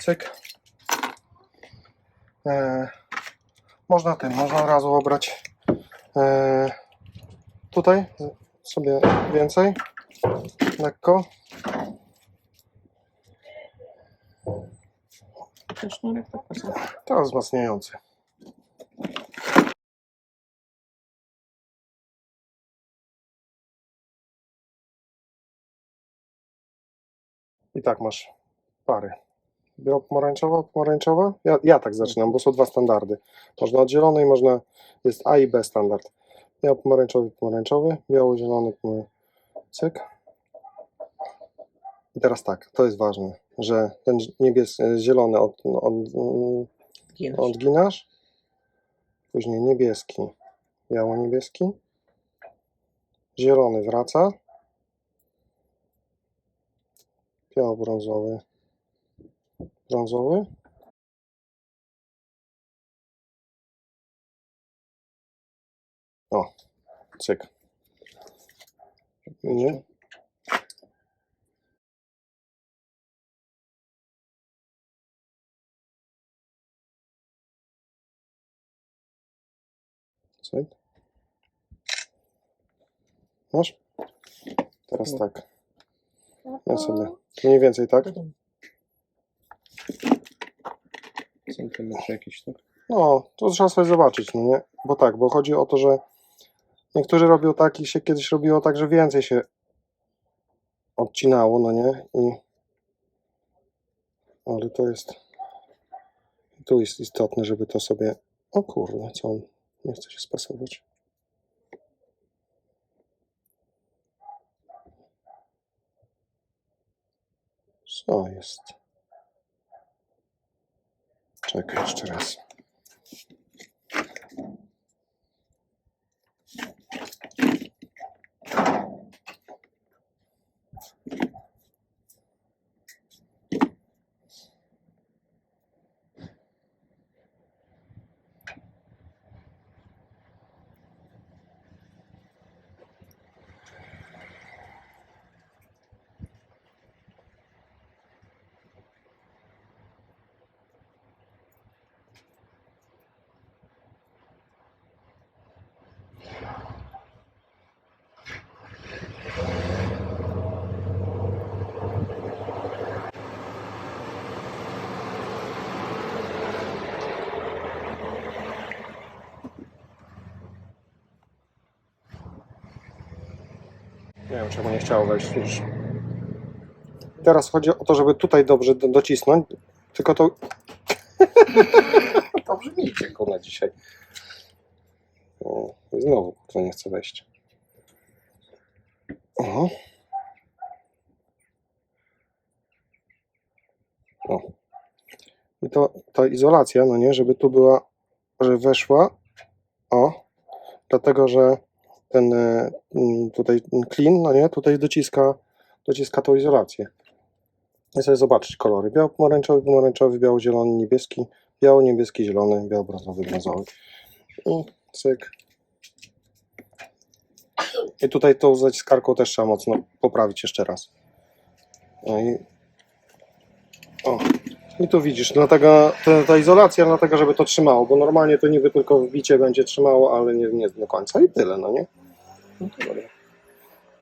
Cyk. E, można tym, można razu obrać e, tutaj sobie więcej. Lekko. Ten sznurek tak wzmacniający. I tak masz pary. Biało-pomarańczowa, pomarańczowa? Ja, ja tak zaczynam, bo są dwa standardy. Można od zielonej, można, jest A i B standard. Biało-pomarańczowy, pomarańczowy, biało-zielony, pomy- cyk. I teraz tak, to jest ważne, że ten niebieski, zielony od, od, Ginasz. odginasz, później niebieski, biało-niebieski, zielony wraca, biało-brązowy, brązowy, o, cyk. Nie? Cyk. Masz? Teraz No. tak. Ja sobie. Mniej więcej tak? Centymetr jakiś, tak? No, to trzeba sobie zobaczyć, no nie? Bo tak, bo chodzi o to, że niektórzy robią tak i się kiedyś robiło tak, że więcej się odcinało, no nie? I ale to jest tu jest istotne, żeby to sobie o kurde, co on nie chce się spasować. Co jest? Czekaj jeszcze raz. Nie wiem, czemu nie chciało wejść już. Teraz chodzi o to, żeby tutaj dobrze do, docisnąć, tylko to... dobrze mi idzie na dzisiaj. O, i znowu to nie chce wejść. Oho. O. I to ta izolacja, no nie, żeby tu była, że weszła. O. Dlatego, że ten e, mm, tutaj clean, no nie, tutaj dociska, dociska tą izolację. I sobie zobaczyć kolory. Biało-pomarańczowy, pomarańczowy, biało-zielony, niebieski, biało-niebieski, zielony, biało-brązowy, brązowy. I cyk. I tutaj tą zaciskarką też trzeba mocno poprawić jeszcze raz. No i o. I tu widzisz, dlatego ta, ta izolacja, dlatego żeby to trzymało, bo normalnie to niby tylko wbicie będzie trzymało, ale nie, nie do końca i tyle, no nie? No to dobra.